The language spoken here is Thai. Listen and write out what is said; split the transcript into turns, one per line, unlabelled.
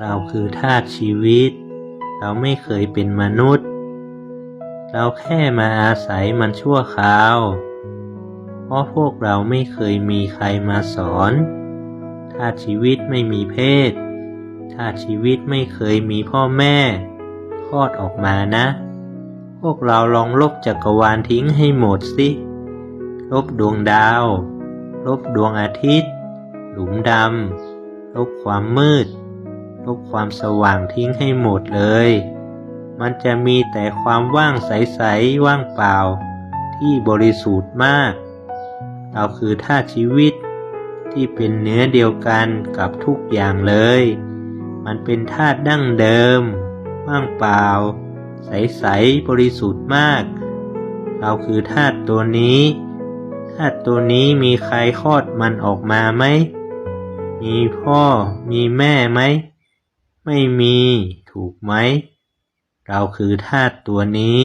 เราคือธาตุชีวิต เราไม่เคยเป็นมนุษย์ เราแค่มาอาศัยมันชั่วคราว เพราะพวกเราไม่เคยมีใครมาสอนธาตุชีวิตไม่มีเพศธาตุชีวิตไม่เคยมีพ่อแม่คลอดออกมานะ พวกเราลองลบจักรวาลทิ้งให้หมดสิ ลบดวงดาว ลบดวงอาทิตย์ หลุมดำ ลบความมืด ลบความสว่างทิ้งให้หมดเลย มันจะมีแต่ความว่างใสๆว่างเปล่า ที่บริสุทธิ์มาก เราคือธาตุชีวิตที่เป็นเนื้อเดียวกันกับทุกอย่างเลย มันเป็นธาตุดั้งเดิม ว่างเปล่า ใสๆบริสุทธิ์มาก เราคือธาตุตัวนี้ ธาตุตัวนี้มีใครคลอดมันออกมาไหม มีพ่อ มีแม่ไหม ไม่มี ถูกไหม เราคือธาตุตัวนี้